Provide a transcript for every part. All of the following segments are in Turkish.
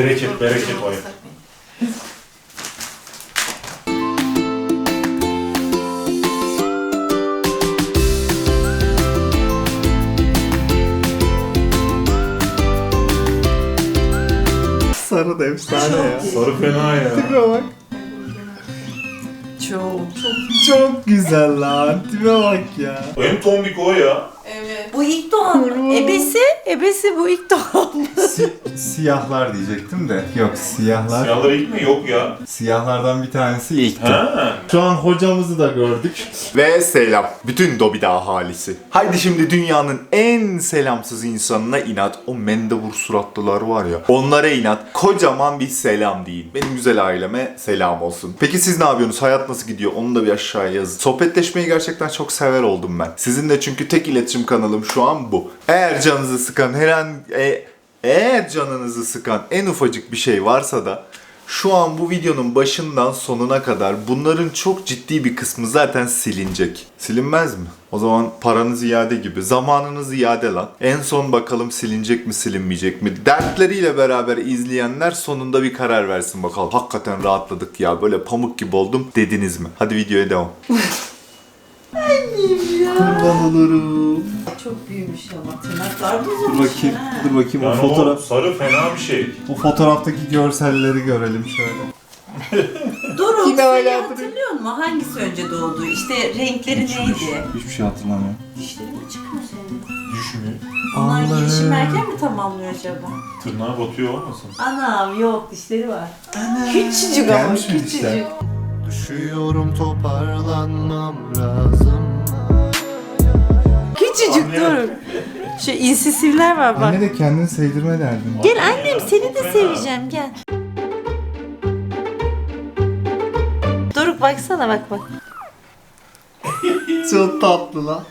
Bereket, bereket o ev. Sarı da efsane ya. Sarı fena ya. Tipe bak. Çok çok. Çok güzel lan. Tipe bak ya. En tombik o ya. Bu ilk doğan. Ebesi, ebesi bu ilk doğan. Si- siyahlar diyecektim de. Yok siyahlar. Siyahları ilk mi? Yok ya. Siyahlardan bir tanesi ilkti. Ha. Şu an hocamızı da gördük. Ve selam. Bütün Dobida ahalisi. Haydi şimdi dünyanın en selamsız insanına inat. O mendebur suratlılar var ya. Onlara inat. Kocaman bir selam deyin. Benim güzel aileme selam olsun. Peki siz ne yapıyorsunuz? Hayat nasıl gidiyor? Onu da bir aşağıya yazın. Sohbetleşmeyi gerçekten çok sever oldum ben. Sizinle çünkü tek iletişim kanalım şu an bu. Eğer canınızı sıkan herhangi... E, eğer canınızı sıkan en ufacık bir şey varsa da şu an bu videonun başından sonuna kadar bunların çok ciddi bir kısmı zaten silinecek. Silinmez mi? O zaman paranız iade gibi. Zamanınız iade lan. En son bakalım silinecek mi silinmeyecek mi? Dertleriyle beraber izleyenler sonunda bir karar versin bakalım. Hakikaten rahatladık ya böyle pamuk gibi oldum dediniz mi? Hadi videoya devam. Kurban olurum. Çok büyümüş ama tırnaklar da Dur bakayım, ha. dur bakayım o Yani fotoğraf. o sarı fena bir şey. O fotoğraftaki görselleri görelim şöyle. Doruk Yine seni öyle hatırlıyor musun? Hangisi önce doğdu? İşte renkleri neydi? Hiçbir şey hatırlamıyorum. Dişleri mi çıkıyor senin? Düşmüyor. Onlar Allah'ım. gelişim erken mi tamamlıyor acaba? Tırnağı batıyor olmasın? Anam yok dişleri var. Küçücük ama Gelmiş mi küçücük. dişler? Düşüyorum toparlanmam lazım Küçücük. Doruk. Şu insisivler var bak. Anne de kendini sevdirme derdin. Gel annem seni de seveceğim gel. Doruk baksana bak bak. Çok tatlı lan.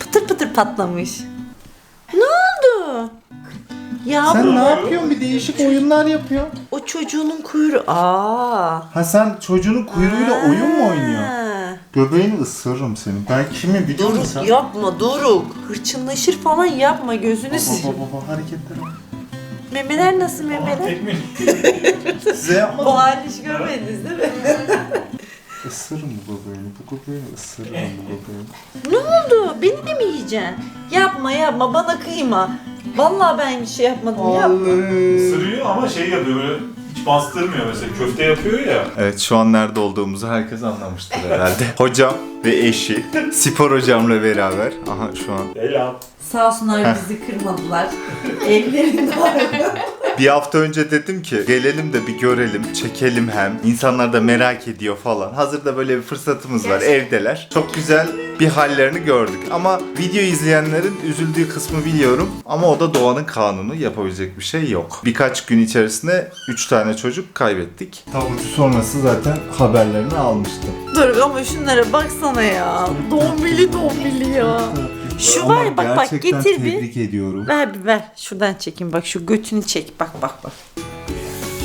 Pıtır pıtır patlamış. Ne oldu? Ya Sen ne yapıyorsun? Bir değişik oyunlar yapıyorsun. o çocuğunun kuyruğu. Aa. Ha sen çocuğunun kuyruğuyla oyun mu oynuyorsun? Ha. Göbeğini ısırırım senin. Ben kimi biliyor musun sen? Doruk yapma Doruk. Hırçınlaşır falan yapma gözünü Baba seveyim. baba baba hareketler. Memeler nasıl memeler? Tekmin. Size yapmadım. Bu hiç görmediniz değil mi? Isırırım bu göbeğini. Bu göbeğini ısırırım bu göbeğini. ne oldu? Beni de mi yiyeceksin? Yapma yapma bana kıyma. Vallahi ben bir şey yapmadım yapma. Allah'ım. Sırıyor ama şey yapıyor böyle hiç bastırmıyor mesela. Köfte yapıyor ya. Evet şu an nerede olduğumuzu herkes anlamıştır herhalde. Hocam ve eşi spor hocamla beraber. Aha şu an Selam. Sağ olsunlar bizi kırmadılar. Evlerinde Bir hafta önce dedim ki gelelim de bir görelim, çekelim hem. İnsanlar da merak ediyor falan. Hazırda böyle bir fırsatımız var, evdeler. Çok güzel bir hallerini gördük. Ama video izleyenlerin üzüldüğü kısmı biliyorum. Ama o da doğanın kanunu, yapabilecek bir şey yok. Birkaç gün içerisinde 3 tane çocuk kaybettik. Tabutu sonrası zaten haberlerini almıştım. Dur ama şunlara baksana ya. Dombili dombili ya. Şu Ama var ya, bak, bak, gerçekten getir bir. tebrik ediyorum. Ver bir ver. Şuradan çekeyim bak şu götünü çek. Bak bak bak.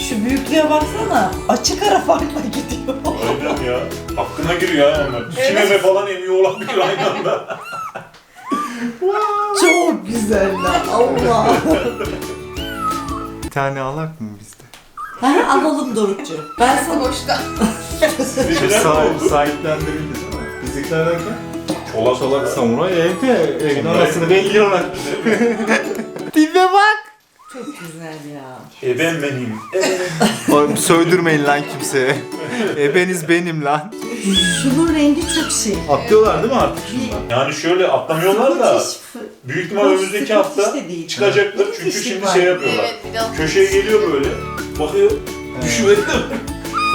Şu büyüklüğe baksana. Açık ara farkla gidiyor. Aynen ya. Hakkına giriyor ya onlar. İki meme falan emiyor olabilir aynı anda. Çok güzel lan. Allah. Bir tane alak mı bizde? Ha, alalım Dorukcu. Ben sana boşta. Oldu? sahiplendirildi değil mi? Bizlikler derken? Çolak Solak samuray evde. Evin anasını bekliyorlar. Tipe bak. Çok güzel ya. Eben benim. Oğlum sövdürmeyin lan kimseye. Ebeniz benim lan. Şunun rengi çok şey. Atlıyorlar değil mi artık şunlar? Yani şöyle atlamıyorlar da fı- büyük ihtimal önümüzdeki Fıtık hafta işte değil. çıkacaklar çünkü şimdi var. şey yapıyorlar. Evet Köşeye geliyor böyle. Bakıyor. Düşüveriyor.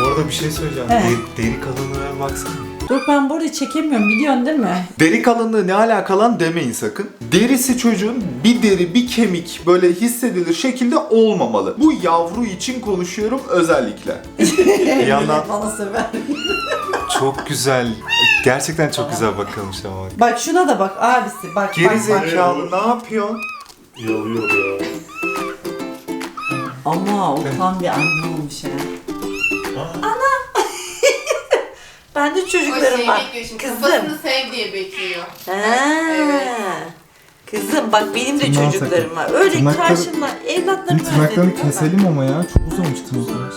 Orada bir şey söyleyeceğim. He. De- deri kalınlığına baksana. Dur ben burada çekemiyorum biliyorsun değil mi? Deri kalınlığı ne alaka lan demeyin sakın. Derisi çocuğun bir deri bir kemik böyle hissedilir şekilde olmamalı. Bu yavru için konuşuyorum özellikle. bir yandan Bana sever. çok güzel. Gerçekten çok güzel bakılmış ama. Bak şuna da bak abisi bak Geri bak bak. zekalı ne yapıyorsun? Yalıyor ya. Ama o tam bir anne olmuş ya. Ha. Ben de çocuklarım var. Kızım. Kafasını sev diye bekliyor. Ha. Evet. Kızım bak benim de Tırnağı çocuklarım var. Öyle Tırnakları- karşımda evlatlarımı Şimdi tırnaklarını özledim ama. keselim ama ya. Çok uzamış tırnaklar.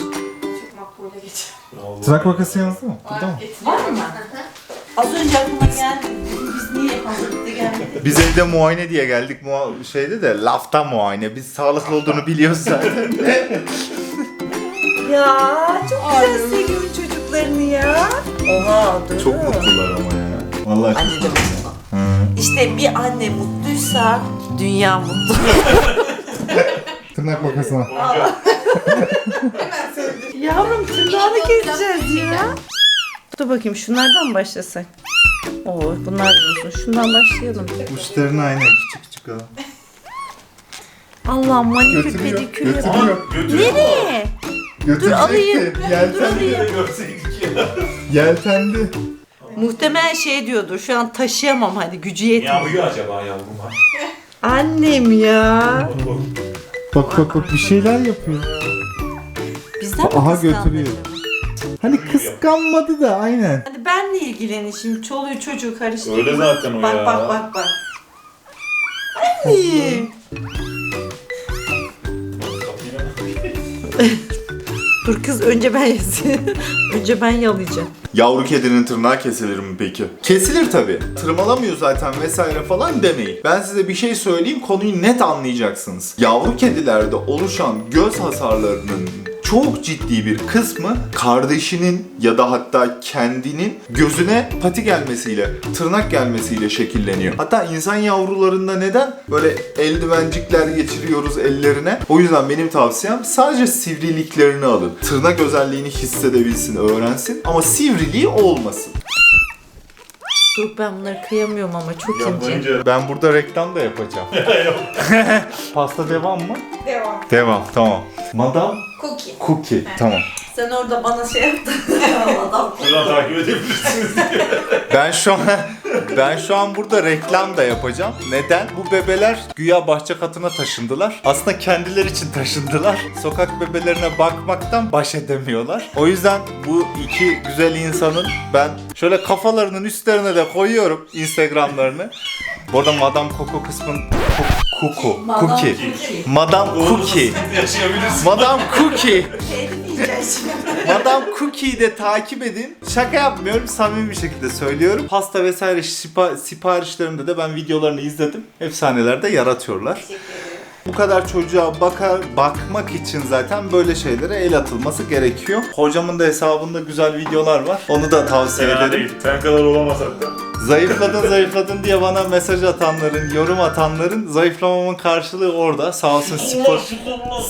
Tırnak makası yazdı mı? Burada mı? Var mı? Az önce aklıma geldi. Biz niye hazırlıkta gelmedik? Biz evde muayene diye geldik mua- şeyde de lafta muayene. Biz sağlıklı olduğunu biliyoruz zaten. Ya çok güzel seviyorum çocuklarını ya. Oha dur. Çok mutlular ama ya. Vallahi çok Anne de mutlu. İşte bir anne mutluysa dünya mutlu. Tırnak makasına. Yavrum tırnağını keseceğiz ya. Dur bakayım şunlardan mı başlasak? Oo bunlar da uzun. Şundan başlayalım. Uçlarını aynen küçük küçük al. Allah manikür Götürüyor. pedikür. Götürüyor. Nereye? Götürecekti. alayım. Dur alayım. Görseydik ya. Yeltendi. Muhtemelen şey diyordur. Şu an taşıyamam hani gücü yetmiyor. yapıyor acaba yavrum ha? Annem ya. Bak, bak. Bak bak bak bir şeyler yapıyor. Bizden mi Aha, kıskandı götürüyor. acaba? Hani kıskanmadı da aynen. Hadi benle ilgilenin şimdi. Çoluğu çocuğu karıştırma. Öyle zaten o bak, ya. Bak bak bak Anne. Dur kız önce ben yazayım. önce ben yalayacağım. Yavru kedinin tırnağı kesilir mi peki? Kesilir tabi. Tırmalamıyor zaten vesaire falan demeyin. Ben size bir şey söyleyeyim konuyu net anlayacaksınız. Yavru kedilerde oluşan göz hasarlarının çok ciddi bir kısmı kardeşinin ya da hatta kendinin gözüne pati gelmesiyle, tırnak gelmesiyle şekilleniyor. Hatta insan yavrularında neden böyle eldivencikler geçiriyoruz ellerine? O yüzden benim tavsiyem sadece sivriliklerini alın. Tırnak özelliğini hissedebilsin, öğrensin ama sivriliği olmasın. Dur ben bunları kıyamıyorum ama çok ince. Yapınca Ben burada reklam da yapacağım. Pasta devam mı? Devam. Devam, tamam. Madam Cookie. Cookie, tamam. Sen orada bana şey yaptın. Adam. buradan takip edebilirsiniz. Ben şu an ben şu an burada reklam da yapacağım. Neden? Bu bebeler güya bahçe katına taşındılar. Aslında kendileri için taşındılar. Sokak bebelerine bakmaktan baş edemiyorlar. O yüzden bu iki güzel insanın ben şöyle kafalarının üstlerine de koyuyorum Instagramlarını. Bu arada Madame Coco kısmın Kuku, Cookie. Madame Cookie. Yaşayabilirsin. Madame Cookie. Şimdi. Madame Cookie'yi de takip edin. Şaka yapmıyorum, samimi bir şekilde söylüyorum. Pasta vesaire sipa- siparişlerimde de ben videolarını izledim. Efsaneler de yaratıyorlar. Bu kadar çocuğa bakar bakmak için zaten böyle şeylere el atılması gerekiyor. Hocamın da hesabında güzel videolar var. Onu da tavsiye Fena ederim. değil. Sen kadar olamasak da. Zayıfladın zayıfladın diye bana mesaj atanların, yorum atanların zayıflamamın karşılığı orada. Sağ olsun spor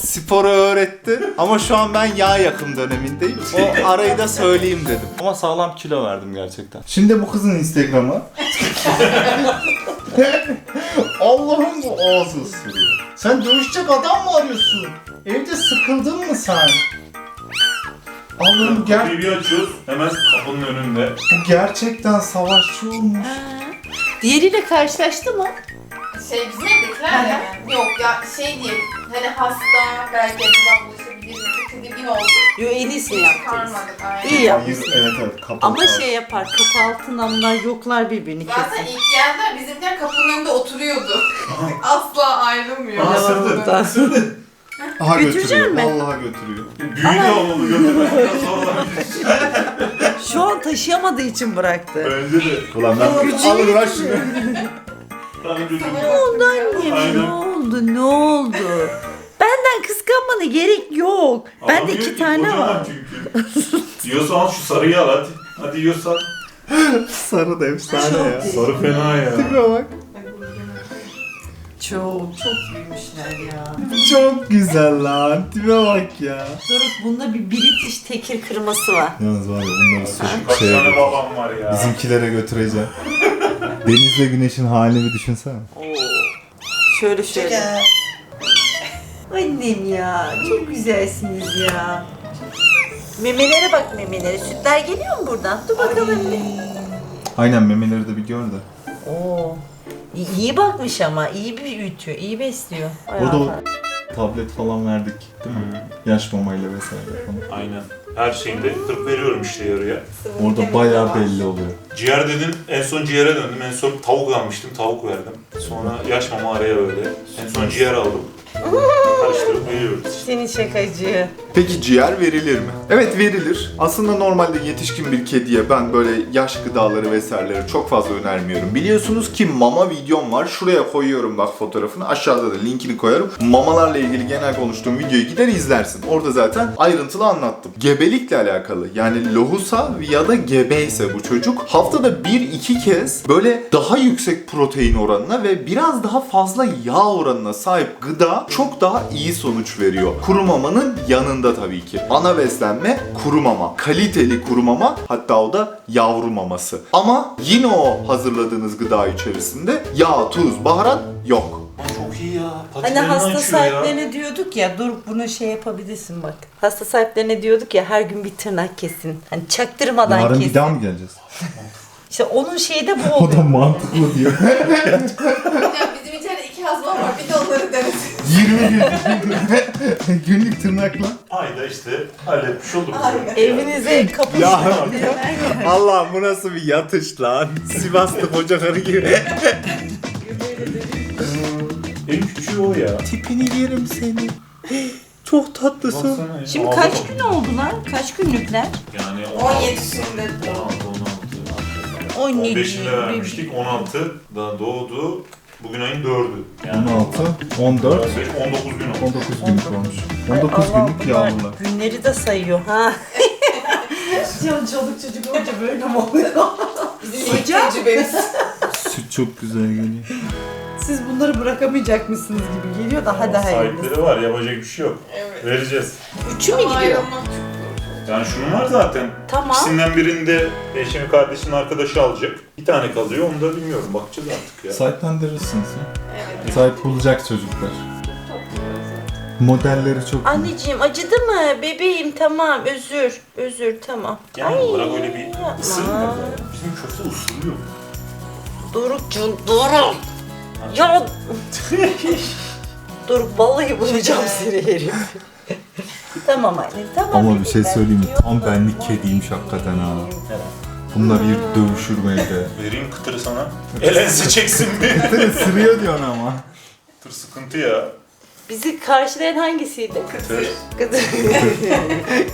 sporu öğretti. Ama şu an ben yağ yakım dönemindeyim. O arayı da söyleyeyim dedim. Ama sağlam kilo verdim gerçekten. Şimdi bu kızın Instagram'ı. Allah'ım bu ağzı ısırıyor. Sen dövüşecek adam mı arıyorsun? Evde sıkıldın mı sen? Allah'ım bu, ger- Kapıyı bir açıyoruz. Hemen kapının önünde. bu gerçekten savaşçı olmuş. Diğeriyle karşılaştı mı? Şey bizim evdekiler de mi? Yok ya şey diye hani hasta belki acaba bulaşabilir mi? Çok tedirgin olduk. Yo en iyisini yaptınız. Çıkarmadık aynen. İyi yapmışsın. Evet evet kapalı. Ama şey yapar, kapı altından bunlar yoklar birbirini Zaten kesin. ilk geldiler bizimkiler kapının önünde oturuyordu. Asla ayrılmıyor. Aa, Ne var sırdı. burada? Aha götürüyor. mi? Vallahi götürüyor. Büyü de olmalı götürmekten sonra. Şu an taşıyamadığı için bıraktı. Bence de. Ulan ben lan şunu. Tam çocuğum. Ne oldu annem? Aynen. Ne oldu? Ne oldu? Benden kıskanmana gerek yok. Bende Alamıyor iki ki, tane kocaman var. Çünkü. Al şu sarıyı al hadi. Hadi yiyorsan. Sarı da efsane ya. Sarı fena ya. Tipe bak. Çok çok büyümüşler ya. Çok güzel lan. Tipe bak ya. Doruk bunda bir British tekir kırması var. Yalnız var ya bunları Kaç su- şey tane babam var ya. bizimkilere götüreceğim. Denizle güneşin halini bir düşünsene. Oo. Şöyle şöyle. Annem ya çok güzelsiniz ya. Memelere bak memelere. Sütler geliyor mu buradan? Dur bakalım bir. Aynen memeleri de bir gör de. Oo. İyi, iyi bakmış ama iyi büyütüyor, iyi besliyor. Orada o tablet falan verdik değil mi? Yaş mamayla vesaire falan. Aynen. Her şeyinde kırıp veriyorum işte yarıya. Orada bayağı belli oluyor. Ciğer dedin, en son ciğere döndüm. En son tavuk almıştım, tavuk verdim. Sonra yaş mama araya böyle. En son ciğer aldım. Veriyoruz. Senin şakacı. Peki ciğer verilir mi? Evet verilir. Aslında normalde yetişkin bir kediye ben böyle yaş gıdaları vesaireleri çok fazla önermiyorum. Biliyorsunuz ki mama videom var. Şuraya koyuyorum bak fotoğrafını. Aşağıda da linkini koyarım. Mamalarla ilgili genel konuştuğum videoyu gider izlersin. Orada zaten ayrıntılı anlattım. Gebelikle alakalı yani lohusa ya da gebeyse bu çocuk haftada 1-2 kez böyle daha yüksek protein oranına ve biraz daha fazla yağ oranına sahip gıda çok daha iyi sonuç veriyor. Kuru mamanın yanında tabii ki. Ana beslenme kuru mama. Kaliteli kuru mama hatta o da yavru maması. Ama yine o hazırladığınız gıda içerisinde yağ, tuz, baharat yok. Çok iyi ya. Hani Patilerini hasta açıyor sahiplerine diyorduk ya dur bunu şey yapabilirsin bak. Hasta sahiplerine diyorduk ya her gün bir tırnak kesin. Hani çaktırmadan Yarın kesin. bir daha mı geleceğiz? İşte onun şeyi de bu O da oluyor. mantıklı diyor. Hocam bizim içeride iki hazma var bir de onları deriz. 20 gün. Günlük tırnakla. Ayda işte halletmiş olduk. Evinize kapı Ya Allah bu nasıl bir yatış lan? Sivaslı koca karı gibi. En küçüğü o ya. Tipini yerim seni. Çok tatlısın. Baksana ya. Şimdi Ağzı kaç gün oldular? Kaç günlükler? Yani 17'sinde 16, 16. 17. 15'inde vermiştik. 16 da doğdu. Bugün ayın 4'ü. Yani 16, 14, 15, 19 gün oldu. 19 günlük olmuş. 19 Allah günlük bunlar yavrular. Günleri de sayıyor ha. Ya çoluk çocuk olunca böyle mi oluyor? Bizim ilk Hocam. tecrübemiz. Süt çok güzel geliyor. Siz bunları bırakamayacak mısınız gibi geliyor da hadi Ama hayırlısı. Sahipleri var yapacak bir şey yok. Evet. Vereceğiz. Üçü mü gidiyor? ayrılmak. Yani şunun var zaten. Tamam. İkisinden birinde eşimin kardeşinin arkadaşı alacak. Bir tane kalıyor onu da bilmiyorum. Bakacağız artık ya. Sahiplendirirsiniz ya. Evet. Sahip bulacak çocuklar. Modelleri çok Anneciğim acıdı mı? Bebeğim tamam özür. Özür tamam. Genel olarak öyle bir ısırmıyor. Bizim köfte ısırıyor. Dorukcuğum Doruk. Ya. Doruk vallahi bulacağım seni herif. Tamam anne tamam. Ama bir şey söyleyeyim mi? Tam benlik kediymiş hakikaten ha. Bunlar bir dövüşür mü evde? Vereyim kıtırı sana. Elensi çeksin bir. Isırıyor diyorsun ama. Kıtır sıkıntı ya. Bizi karşılayan hangisiydi? Kıtır. Kıtır.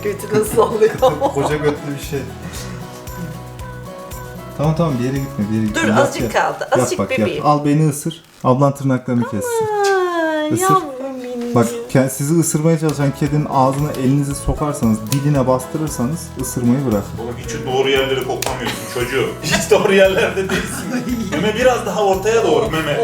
Götü nasıl oluyor? Koca götlü bir şey. Tamam tamam bir yere gitme bir yere gitme. Dur Yap, azıcık yap. kaldı. Yap Azıcık bak yap. bebeğim. Al beni ısır. Ablan tırnaklarını kessin. Aa, Isır. yavrum. Bak sizi ısırmaya çalışan kedinin ağzına elinizi sokarsanız, diline bastırırsanız ısırmayı bırakın. Oğlum hiç doğru yerleri koklamıyorsun çocuğu. Hiç doğru yerlerde değilsin. Meme biraz daha ortaya doğru meme.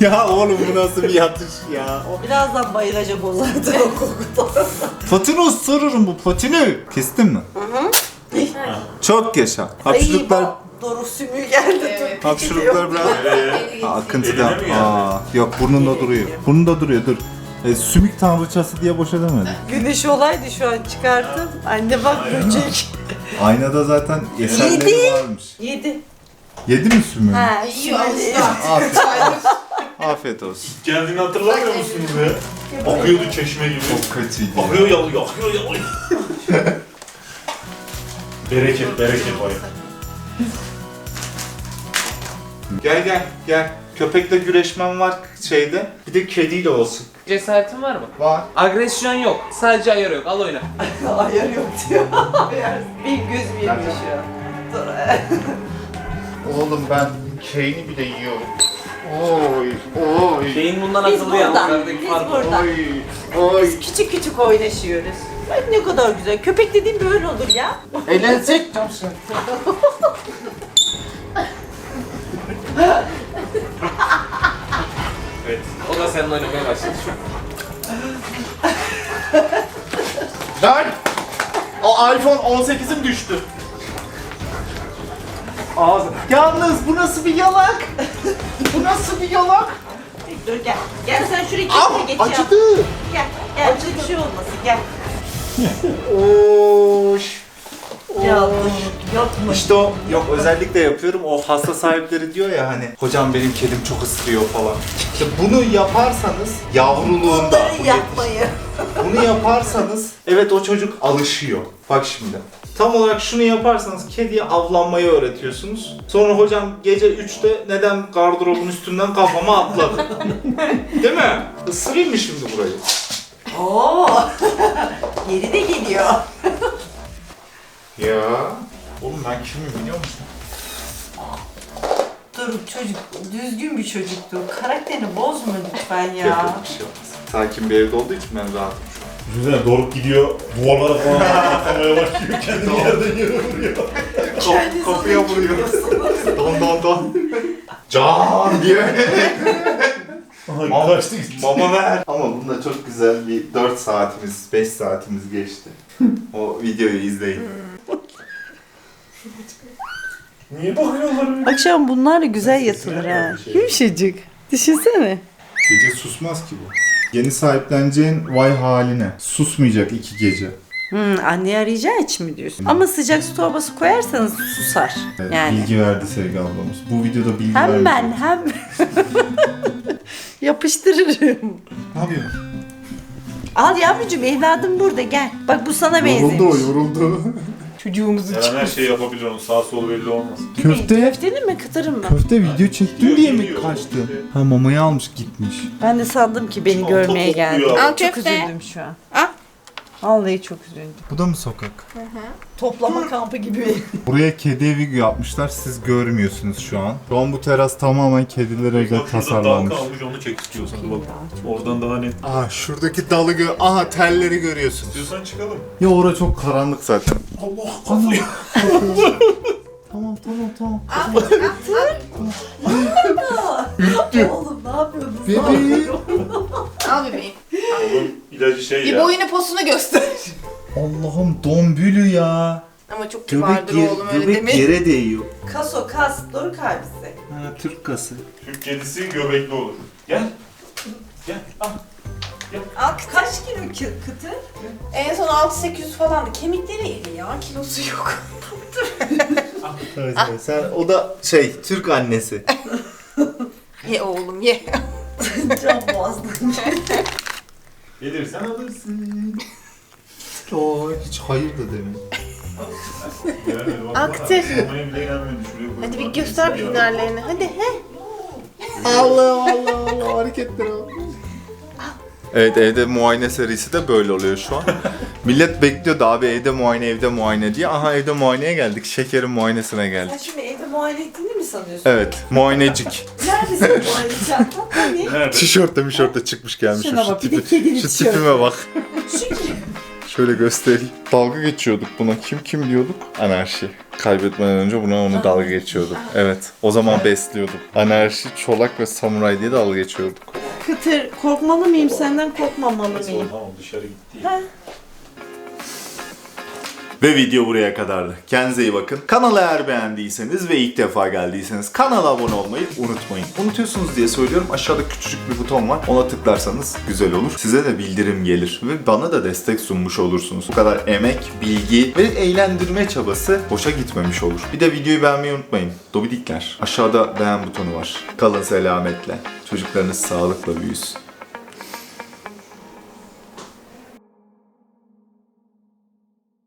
Ya oğlum bu nasıl bir yatış ya? birazdan bayılacak o zaten o kokudan. Patini ısırırım bu patini. Kestin mi? Çok yaşa. Hapşırıklar, Doruk sümüğü geldi. Evet. dur, hapşırıklar biraz... Nereye? Eli Aa, geçti. akıntı da. Eline mi geldi? Aa, yok burnunda duruyor. Burnunda duruyor dur. E, sümük tanrıçası diye boş edemedim. Güneş olaydı şu an çıkarttım. Anne bak böcek. Aynada zaten eserleri Yedi. varmış. Yedi. Yedi mi sümüğü? Ha, Yiyor şimdi- alıştı. Afiyet, afiyet olsun. Geldiğini hatırlamıyor musunuz ya? Akıyordu çeşme gibi. Çok kötüydü. ya. Akıyor yalıyor, akıyor yalıyor. bereket, bereket var. Gel gel gel. Köpekle güreşmem var şeyde. Bir de kediyle olsun. Cesaretin var mı? Var. Agresyon yok. Sadece ayar yok. Al oyna. Ayar yok diyor. Ayar. Benim gözüm yemiyor şu an. Oğlum ben keyni bile yiyorum. Oy, oy, Beyin bundan Biz akıllı yalnız. buradan, Aradaki biz fark buradan. oy, oy. Küçük küçük oynaşıyoruz. Ay ne kadar güzel. Köpek dediğim böyle olur ya. Eğlensek. Evet. O da seninle oynamaya başladı şu an. Lan! O iPhone 18'im düştü. Ağzı. Yalnız bu nasıl bir yalak? bu nasıl bir yalak? Dur gel. Gel sen şuraya geç acıdı. Gel. Gel bir şey olmasın gel. Oş. Ya dur yapma. İşte o yok özellikle yapıyorum. O hasta sahipleri diyor ya hani hocam benim kedim çok ısırıyor falan. İşte bunu yaparsanız yavruluğunda bu yapmayı. Bunu yaparsanız evet o çocuk alışıyor. Bak şimdi. Tam olarak şunu yaparsanız kediye avlanmayı öğretiyorsunuz. Sonra hocam gece 3'te neden gardırobun üstünden kafama atladı? Değil mi? Isırayım mı şimdi burayı? Oo. Geri de geliyor. Ya. Oğlum ben kimim biliyor musun? Dur çocuk düzgün bir çocuktu. Karakterini bozma lütfen ya. yok, bir şey olmaz. Sakin bir evde olduğu için ben rahatım şu an. Düşünsene Doruk gidiyor duvarlara falan atlamaya başlıyor. Kendini yerden yere vuruyor. Kap, kapıya vuruyor. don don don. Can diye. Aha, Kaçtı gitti. Mama ver. Ama bunda çok güzel bir 4 saatimiz, 5 saatimiz geçti. o videoyu izleyin. Niye bakıyorlar öyle? Akşam bunlarla güzel yatılır ha. Yumuşacık. Düşünsene. Gece susmaz ki bu. Yeni sahipleneceğin vay haline. Susmayacak iki gece. Hmm, anne arayacağı için mi diyorsun? Ama sıcak su torbası koyarsanız susar. Evet, Yani. Bilgi verdi Sevgi ablamız. Bu videoda bilgi Hem vermiş ben hem yapıştırırım. Ne yapıyorsun? Al yavrucuğum evladım burada gel. Bak bu sana Yoruldu o benzemiş. yoruldu. Çocuğumuzu Her her şeyi yapabilir onun sağ solu belli olmaz. Köfte. Köfteli mi kıtırım mı? Köfte video çektim diye mi kaçtı? Ha mamayı almış gitmiş. Ben de sandım ki beni Al, görmeye geldi. abi. Al Çok köfte. üzüldüm şu an. Al. Vallahi çok üzüldüm. Bu da mı sokak? Toplama kampı gibi. Buraya kedi evi yapmışlar. Siz görmüyorsunuz şu an. Şu an bu teras tamamen kedilere özel Bak şurada dal tasarlanmış. kalmış onu çek istiyorsan bak. Oradan daha net. Aa şuradaki dalı gö... Aha telleri görüyorsunuz. İstiyorsan çıkalım. Ya orası çok karanlık zaten. Allah kafayı. Tamam tamam tamam. Oğlum ne yapıyorsun? Bebeğim. Al bebeğim. Oğlum ilacı şey Bir ya. boyunu posunu göster. Allah'ım dombülü ya. Ama çok Göbek, kibardır yer- oğlum öyle göbek demeyin. yere değiyor. Kaso kas Doruk abisi. Ha, Türk kası. Türk kedisi göbekli olur. Gel. Gel. Al. Al kaç kilo ki- kıtı? En son 6-800 falandı. Kemikleri iri ya. Kilosu yok. Evet, evet. Sen o da şey Türk annesi. ye oğlum ye. Can boğazlı. Gelirsen alırsın. Oo, hiç hayır da demiyor. Gelemedi bak. Aktı. Olmaya bile gelmedi. Şuraya koy. Hadi bir göster hünerlerini. Hadi he. Allah Allah Allah hareketler Evet evde muayene serisi de böyle oluyor şu an. Millet bekliyordu abi evde muayene evde muayene diye. Aha evde muayeneye geldik. Şekerin muayenesine Sen geldik. şimdi evde muayene ettiğini mi sanıyorsun? Evet muayenecik. Neredesin muayene çantan? Hani? Nerede? Tişörtte mişörtte çıkmış gelmiş. Şuna Şu, bak, bir de tipi, kedinin şu tişörtü. tipime bak. Şu kim? Şöyle göstereyim. Dalga geçiyorduk buna. Kim kim diyorduk? Anarşi. Kaybetmeden önce buna onu dalga geçiyorduk. Evet. O zaman besliyorduk. Anarşi, çolak ve samuray diye dalga geçiyorduk. Kıtır korkmalı mıyım senden korkmamalı mıyım? Tamam dışarı gitti. ya. Ve video buraya kadardı. Kendinize iyi bakın. Kanalı eğer beğendiyseniz ve ilk defa geldiyseniz kanala abone olmayı unutmayın. Unutuyorsunuz diye söylüyorum. Aşağıda küçücük bir buton var. Ona tıklarsanız güzel olur. Size de bildirim gelir ve bana da destek sunmuş olursunuz. Bu kadar emek, bilgi ve eğlendirme çabası boşa gitmemiş olur. Bir de videoyu beğenmeyi unutmayın. Dobidikler. Aşağıda beğen butonu var. Kalın selametle. Çocuklarınız sağlıkla büyüsün.